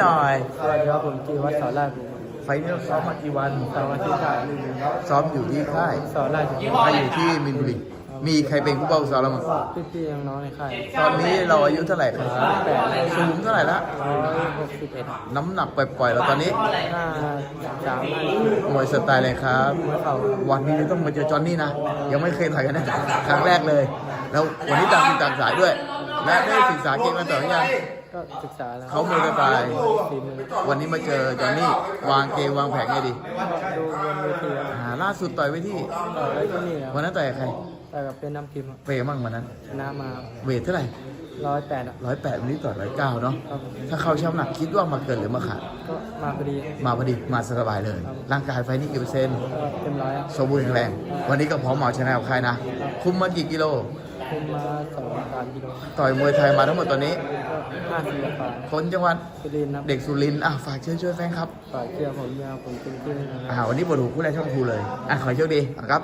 หน่อย สวัสดีครับผมจีวัฒน์สอนราชบุรีไฟล์นี้เราซ้อมมากี่วันสวัสดีค่ะซ้อมอยู่ที่ค่ายสอนราชบุรีค่ายอยู่ที่มินบุรีมีใครเป็นผู้เบาซ้อมเรามั้งพี่พี่ๆน้องๆในค่ายตอนนี้เราอายุเท่าไหร่ครับแปดสูงเท่าไหร่ละ ร้อยหก สิบเอ็ดน้ำหนักปล่อยๆเราตอนนี้ห้าสามห้ามวยสไตล์อะไรครับเข่าวันนี้ต้องมาเจอจอห์นนี่นะ ยังไม่เคยถ่ายกันนะครั้งแรกเลย แล้ววันนี้ต่างคนต่างสายด้วย และได้ศึกษาเก่งมาต่อหรือยังก็ศึกษาแล้วเขามือสไตล์ฝีมือวันนี้มาเจอจอห์นนี่วางเกมวางแผนไงดีดูบนเวทีครับอ่าล่าสุดต่อยไว้ที่ต่อไว้ที่นี่ครับวันนั้นต่อยกับใครแต่กับเป็นน้ำพิมพ์เฟย์มั่งวันนั้นชนะมาเวทเท่าไหร่ ร้อยแปดร้อยแปดวันนี้ต่อยร้อยเก้าเนาะครับผมถ้าเข้าช่ำหนักคิดว่ามาเกินหรือมาขาดก็มาพอดีมาพอดีมาสบายเลย ร่างกายไฟนี่กี่เปอร์เซ็นต์ก็เต็มร้อยครับสมบูรณ์แข็งแรง วันนี้ก็พร้อมเหมาชนะกับใครนะ คุมมากี่กิโลคุมมาสองสามกิโลต่อยมวยไทยมาทั้งหมดตอนนี้ก็ห้าสิบกว่าคนจังหวัดสุรินทร์ครับเด็กสุรินทร์อะฝากเชิญช่วยแฟนครับฝากเชื่อผมยาวผมเป็นที่นะคอ่ารับวันนี้บทหูคู่แรกช่องครูเลยอะขอให้โชคดีอะครับ